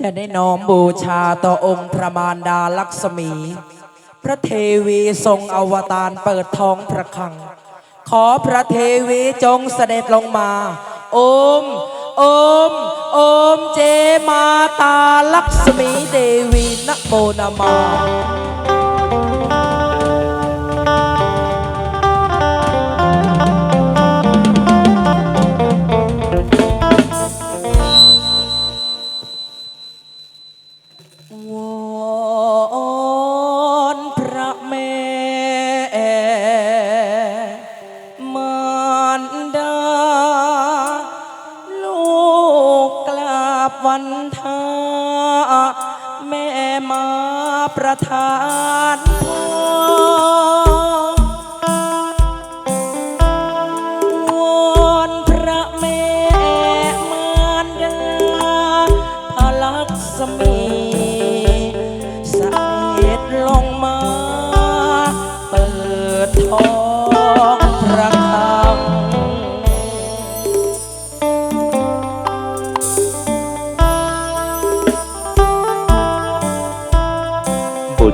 จะได้น้อมบูชาต่อองค์พระมารดาลักษมี พระเทวีทรงอวตารเปิดท้องพระคลัง ขอพระเทวีจงเสด็จลงมา โอม โอม โอมเจมาตาลักษมีเดวีนโมนามา วันทาแม่มาประทาน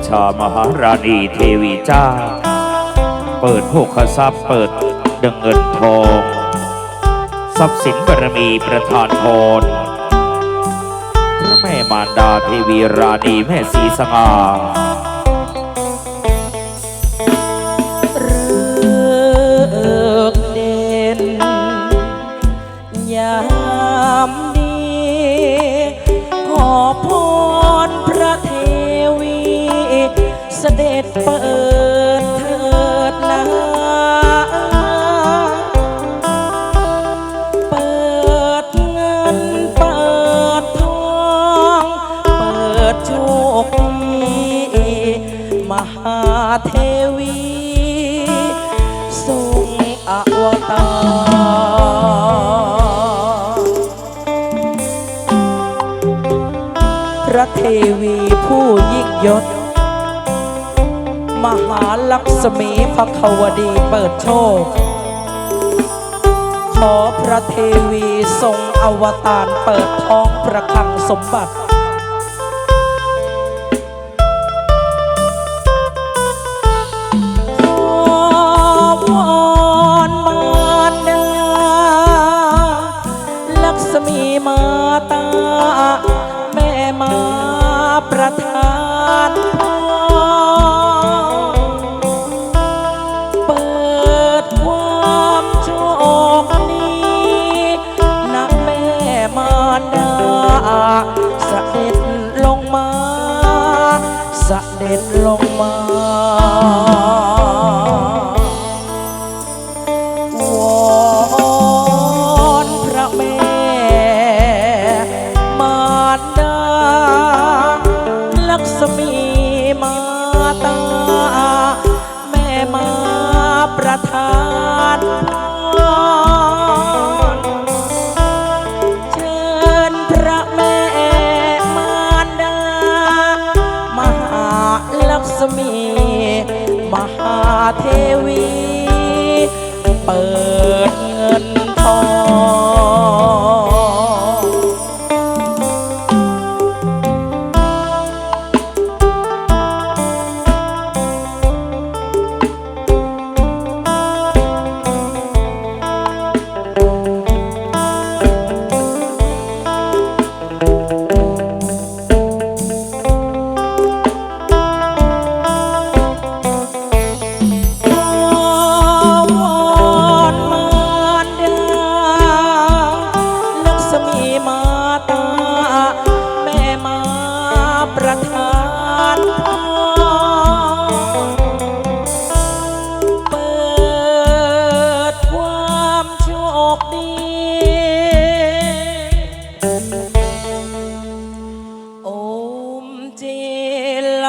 ชามหาราณีเทวีเจ้า เปิดโภคทรัพย์เปิดดังเงินทอง ทรัพย์สินบารมีประทานพรพระแม่มารดาเทวีราณีแม่สีสง่า ด็จเปิดเถิดนาเปิดเงินเปิดทองเปิดโชคดีมหาเทวีทรงอวตารพระเทวีผู้ยิ่งยศ มหาลักษมีพระควดีเปิดโชค ขอพระเทวีทรงอวตารเปิดท้องพระคังสมบัติขอวอนมาดาลักษมีมาตาแม่มาประทานพร ลงมา เทวี เปิด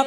ลั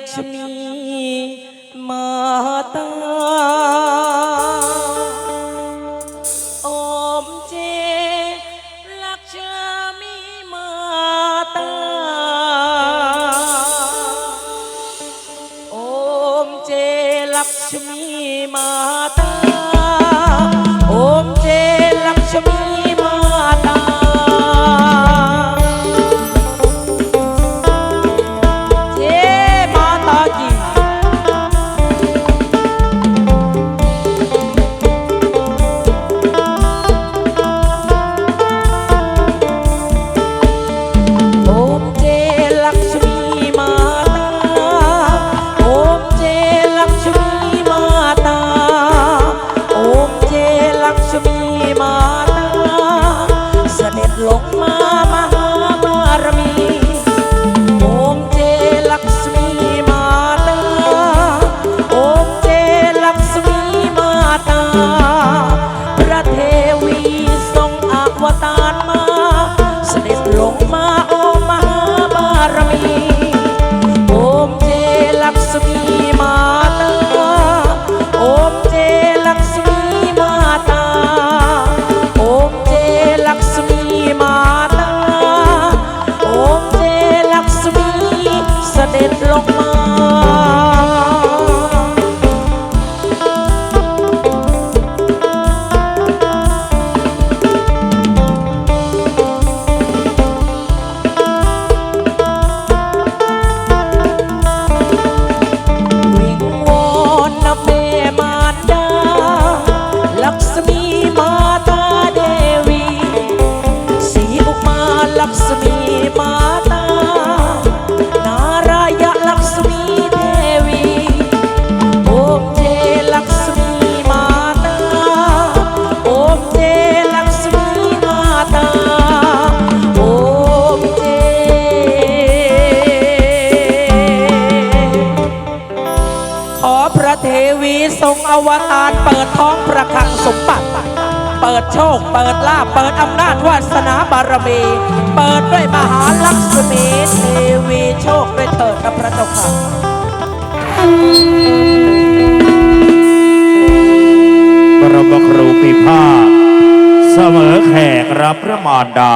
わた ทรงอวตารเปิดท้องประคังสมบัติ เปิดโชค เปิดลาภเปิดอำนาจวาสนาบารมี เปิดด้วยมหาลักษมีเทวีโชคด้วยเถิดพระเจ้าค่ะบรมครูปีภาคเสมอแขกรับพระมารดา